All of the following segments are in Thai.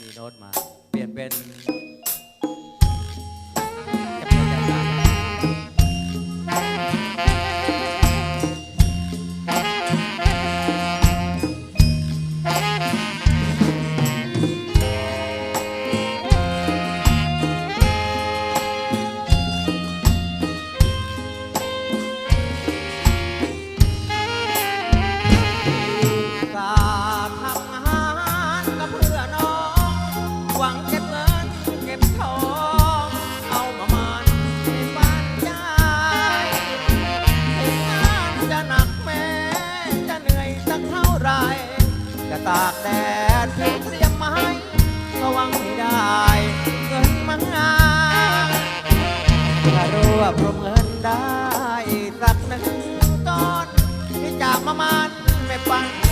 มีโน้ตมา เปลี่ยนเป็น ตากแดดเตรียมมาให้ระวังให้ได้เงินมังงาถ้ารวบรวมเงินได้สักหนึ่งก้อนที่จากมามันไม่ปัง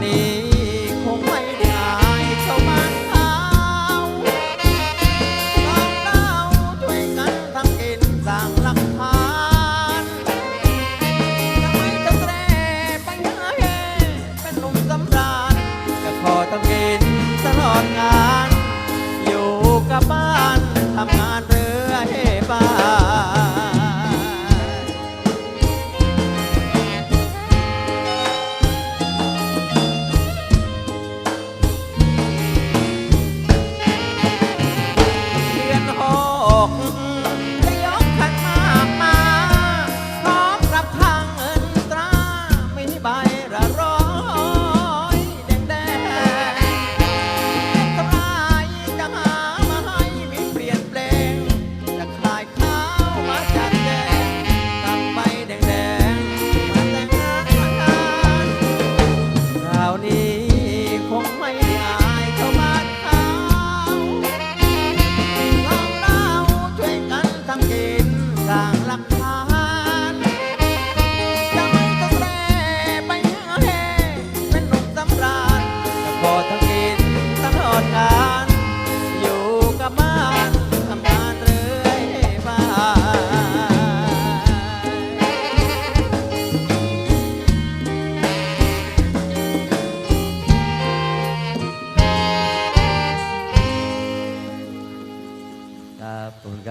Johnny.